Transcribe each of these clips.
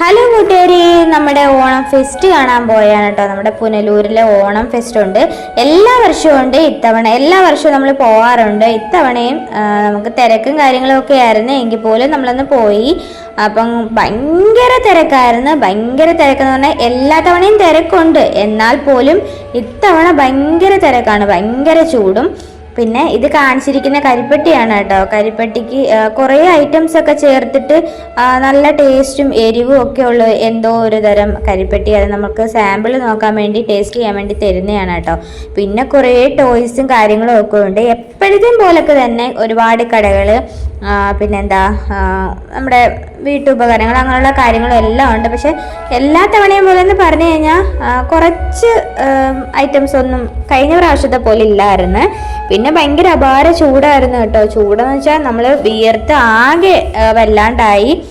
Hello കൂട്ടുകാരി. നമ്മുടെ Onam fest കാണാൻ പോയാണ് കേട്ടോ. നമ്മുടെ പുനലൂരിലെ ഓണം ഫെസ്റ്റ് ഉണ്ട്. എല്ലാ വർഷവും ഉണ്ട്. ഇത്തവണ എല്ലാ വർഷവും നമ്മൾ പോവാറുണ്ട്. ഇത്തവണയും നമുക്ക് തിരക്കും കാര്യങ്ങളും ഒക്കെ ആയിരുന്നു. എങ്കിൽ പോലും നമ്മളന്ന് പോയി. അപ്പം ഭയങ്കര തിരക്കായിരുന്നു. ഭയങ്കര തിരക്കെന്ന് പറഞ്ഞാൽ എല്ലാ തവണയും തിരക്കുണ്ട്. എന്നാൽ പോലും ഇത്തവണ ഭയങ്കര തിരക്കാണ്. ഭയങ്കര ചൂടും. പിന്നെ ഇത് കാണിച്ചിരിക്കുന്ന കരിപ്പെട്ടിയാണ് കേട്ടോ. കരിപ്പെട്ടിക്ക് കുറേ ഐറ്റംസ് ഒക്കെ ചേർത്തിട്ട് നല്ല ടേസ്റ്റും എരിവും ഒക്കെ ഉള്ള എന്തോ ഒരു തരം കരിപ്പെട്ടി അത് നമുക്ക് സാമ്പിൾ നോക്കാൻ വേണ്ടി ടേസ്റ്റ് ചെയ്യാൻ വേണ്ടി തരുന്നതാണ് കേട്ടോ. പിന്നെ കുറേ ടോയ്സും കാര്യങ്ങളും ഒക്കെ ഉണ്ട്. എപ്പോഴത്തെയും പോലൊക്കെ തന്നെ ഒരുപാട് കടകൾ പിന്നെന്താ നമ്മുടെ വീട്ടുപകരണങ്ങൾ അങ്ങനെയുള്ള കാര്യങ്ങളും എല്ലാം ഉണ്ട്. പക്ഷെ എല്ലാ തവണയും പോലെ എന്ന് പറഞ്ഞു കഴിഞ്ഞാൽ കുറച്ച് ഐറ്റംസ് ഒന്നും കഴിഞ്ഞ പ്രാവശ്യത്തെ പോലെ ഇല്ലായിരുന്നു. പിന്നെ ഭയങ്കര അപാര ചൂടായിരുന്നു കേട്ടോ. ചൂടെന്ന് വെച്ചാൽ നമ്മൾ വിയർത്ത് ആകെ വല്ലാണ്ടായി.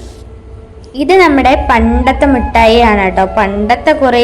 ഇത് നമ്മുടെ പണ്ടത്തെ മിഠായിയാണ് കേട്ടോ. പണ്ടത്തെ കുറേ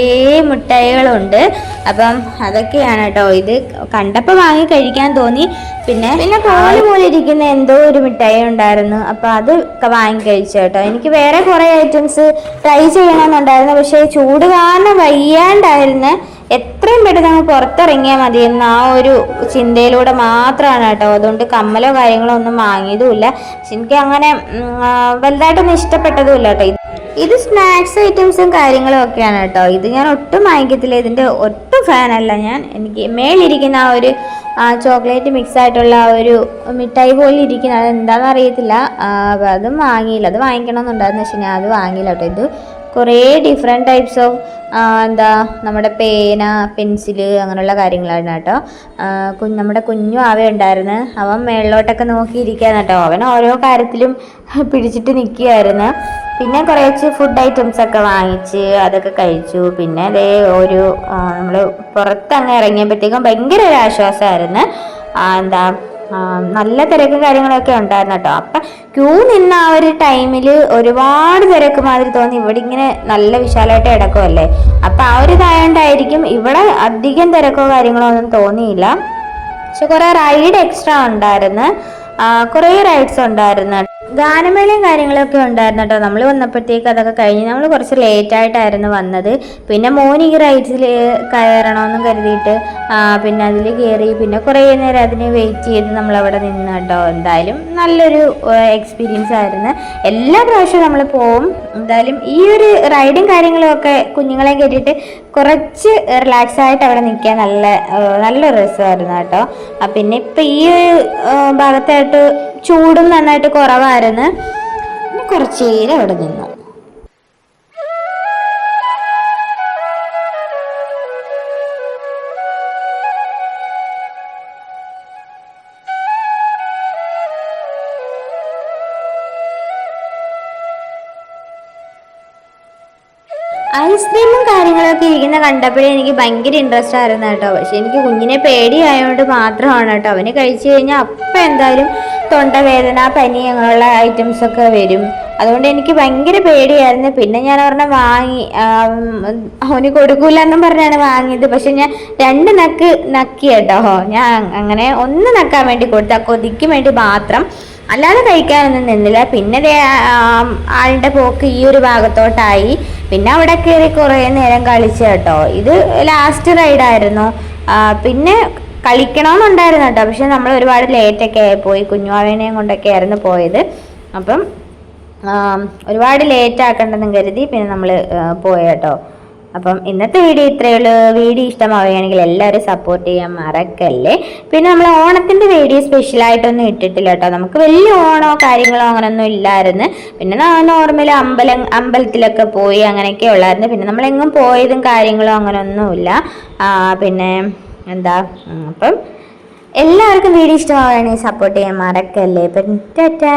മിഠായികളുണ്ട്. അപ്പം അതൊക്കെയാണ് കേട്ടോ. ഇത് കണ്ടപ്പോൾ വാങ്ങി കഴിക്കാൻ തോന്നി. പിന്നെ പിന്നെ പാൽ പോലെ ഇരിക്കുന്ന എന്തോ ഒരു മിഠായി ഉണ്ടായിരുന്നു. അപ്പം അത് വാങ്ങി കഴിച്ചു കേട്ടോ. എനിക്ക് വേറെ കുറേ ഐറ്റംസ് ട്രൈ ചെയ്യണമെന്നുണ്ടായിരുന്നു. പക്ഷേ ചൂട് കാരണം വയ്യാണ്ടായിരുന്നു. എത്രയും പെട്ടെന്ന് അങ്ങ് പുറത്തിറങ്ങിയാൽ മതി എന്ന ആ ഒരു ചിന്തയിലൂടെ മാത്രമാണ് കേട്ടോ. അതുകൊണ്ട് കമ്മലോ കാര്യങ്ങളോ ഒന്നും വാങ്ങിയതുമില്ല. പക്ഷെ എനിക്ക് അങ്ങനെ വലുതായിട്ടൊന്നും ഇഷ്ടപ്പെട്ടതും വലുതായിട്ടൊന്നും ഇഷ്ടപ്പെട്ടതുമില്ല കേട്ടോ. ഇത് ഇത് സ്നാക്സ് ഐറ്റംസും കാര്യങ്ങളും ഒക്കെയാണ് കേട്ടോ. ഇത് ഞാൻ ഒട്ടും വാങ്ങിക്കത്തില്ല. ഇതിന്റെ ഒട്ടും ഫാനല്ല ഞാൻ. എനിക്ക് മേളിരിക്കുന്ന ആ ഒരു ചോക്ലേറ്റ് മിക്സ് ആയിട്ടുള്ള ആ ഒരു മിഠായി പോലെ ഇരിക്കുന്ന അത് എന്താണെന്ന് അറിയത്തില്ല അതും വാങ്ങിയില്ല. അത് വാങ്ങിക്കണമെന്നുണ്ടായിരുന്നു. പക്ഷെ ഞാൻ അത് വാങ്ങിയില്ല കേട്ടോ. ഇത് കുറേ ഡിഫറെന്റ് ടൈപ്സ് ഓഫ് എന്താ നമ്മുടെ പേന പെൻസിൽ അങ്ങനെയുള്ള കാര്യങ്ങളാണ് കേട്ടോ. നമ്മുടെ കുഞ്ഞു ആവ ഉണ്ടായിരുന്നു അവൻ മേളിലോട്ടൊക്കെ നോക്കിയിരിക്കുകയാണ് കേട്ടോ. അവൻ ഓരോ കാര്യത്തിലും പിടിച്ചിട്ട് നിൽക്കുകയായിരുന്നു. പിന്നെ കുറേച്ച് ഫുഡ് ഐറ്റംസ് ഒക്കെ വാങ്ങിച്ച് അതൊക്കെ കഴിച്ചു. പിന്നെ അതേ ഒരു നമ്മൾ പുറത്തങ്ങ് ഇറങ്ങിയപ്പോഴത്തേക്കും ഭയങ്കര ഒരു ആശ്വാസമായിരുന്നു. എന്താ നല്ല തിരക്കും കാര്യങ്ങളൊക്കെ ഉണ്ടായിരുന്നു കേട്ടോ. അപ്പം ക്യൂ നിന്ന ആ ഒരു ടൈമിൽ ഒരുപാട് തിരക്ക് മാതിരി തോന്നി. ഇവിടെ ഇങ്ങനെ നല്ല വിശാലമായിട്ട് കിടക്കുമല്ലേ അപ്പം ആ ഒരു ഇതായോണ്ടായിരിക്കും ഇവിടെ അധികം തിരക്കോ കാര്യങ്ങളോ ഒന്നും തോന്നിയില്ല. പക്ഷെ കുറേ റൈഡ് എക്സ്ട്രാ ഉണ്ടായിരുന്നു. കുറേ റൈഡ്സ് ഉണ്ടായിരുന്നു ഗാനമേളയും കാര്യങ്ങളൊക്കെ ഉണ്ടായിരുന്നു കേട്ടോ. നമ്മൾ വന്നപ്പോഴത്തേക്ക് അതൊക്കെ കഴിഞ്ഞ് നമ്മൾ കുറച്ച് ലേറ്റ് ആയിട്ടായിരുന്നു വന്നത്. പിന്നെ മോൻ ഈ റൈഡ്സിൽ കയറണമെന്ന് കരുതിയിട്ട് പിന്നെ അതിൽ കയറി പിന്നെ കുറേ നേരം അതിന് വെയിറ്റ് ചെയ്ത് നമ്മൾ അവിടെ നിന്ന് കേട്ടോ. എന്തായാലും നല്ലൊരു എക്സ്പീരിയൻസ് ആയിരുന്നു. എല്ലാ പ്രാവശ്യവും നമ്മൾ പോവും. എന്തായാലും ഈ ഒരു റൈഡും കാര്യങ്ങളും ഒക്കെ കുഞ്ഞുങ്ങളെ കയറ്റിയിട്ട് കുറച്ച് റിലാക്സ് ആയിട്ട് അവിടെ നിൽക്കാൻ നല്ല നല്ലൊരു നല്ല രസമായിരുന്നു കേട്ടോ. പിന്നെ ഇപ്പം ഈ ഒരു ഭാഗത്തായിട്ട് ചൂടും നന്നായിട്ട് കുറവായിരുന്നു. കുറച്ച് നേരം അവിടെ നിന്നു. ഐസ്ക്രീമും കാര്യങ്ങളൊക്കെ ഇരിക്കുന്ന കണ്ടപ്പോഴേ എനിക്ക് ഭയങ്കര ഇൻട്രസ്റ്റ് ആയിരുന്നു കേട്ടോ. പക്ഷെ എനിക്ക് കുഞ്ഞിനെ പേടിയായതുകൊണ്ട് മാത്രമാണ് കേട്ടോ. അവന് കഴിച്ചു കഴിഞ്ഞാൽ അപ്പം എന്തായാലും തൊണ്ടവേദന പനി അങ്ങനെയുള്ള ഐറ്റംസ് ഒക്കെ വരും. അതുകൊണ്ട് എനിക്ക് ഭയങ്കര പേടിയായിരുന്നു. പിന്നെ ഞാൻ ഒരെണ്ണം വാങ്ങി അവന് കൊടുക്കൂല എന്നും പറഞ്ഞാണ് വാങ്ങിയത്. പക്ഷെ ഞാൻ രണ്ട് നക്ക് നക്കി കേട്ടോ. ഞാൻ അങ്ങനെ ഒന്ന് നക്കാൻ വേണ്ടി കൊടുത്തു. ആ കൊതിക്ക് വേണ്ടി മാത്രം. അല്ലാതെ കഴിക്കാനൊന്നും നിന്നില്ല. പിന്നെ ആളുടെ പോക്ക് ഈ ഒരു ഭാഗത്തോട്ടായി. പിന്നെ അവിടെ കയറി കുറേ നേരം കളിച്ചു കേട്ടോ. ഇത് ലാസ്റ്റ് റൈഡായിരുന്നു പിന്നെ കളിക്കണമെന്നുണ്ടായിരുന്നു കേട്ടോ പക്ഷെ നമ്മൾ ഒരുപാട് ലേറ്റൊക്കെ ആയിപ്പോയി കുഞ്ഞുവാവേനെയും കൊണ്ടൊക്കെ ആയിരുന്നു പോയത്. അപ്പം ഒരുപാട് ലേറ്റ് ആക്കണ്ടെന്നും കരുതി പിന്നെ നമ്മൾ പോയ കേട്ടോ അപ്പം ഇന്നത്തെ വീഡിയോ ഇത്രയേ ഉള്ളൂ. വീഡിയോ ഇഷ്ടമാവുകയാണെങ്കിൽ എല്ലാവരും സപ്പോർട്ട് ചെയ്യാൻ മറക്കല്ലേ. പിന്നെ നമ്മൾ ഓണത്തിന്റെ വീഡിയോ സ്പെഷ്യലായിട്ടൊന്നും ഇട്ടിട്ടില്ല കേട്ടോ നമുക്ക് വലിയ ഓണോ കാര്യങ്ങളോ അങ്ങനെയൊന്നും ഇല്ലായിരുന്നു. പിന്നെ നോർമൽ അമ്പലം അമ്പലത്തിലൊക്കെ പോയി അങ്ങനെയൊക്കെ ഉള്ളായിരുന്നു. പിന്നെ നമ്മളെങ്ങും പോയതും കാര്യങ്ങളോ അങ്ങനെയൊന്നുമില്ല പിന്നെ എന്താ? അപ്പം എല്ലാവർക്കും വീഡിയോ ഇഷ്ടമാവുകയാണെങ്കിൽ സപ്പോർട്ട് ചെയ്യാൻ മറക്കല്ലേ. അപ്പം ടാറ്റാ.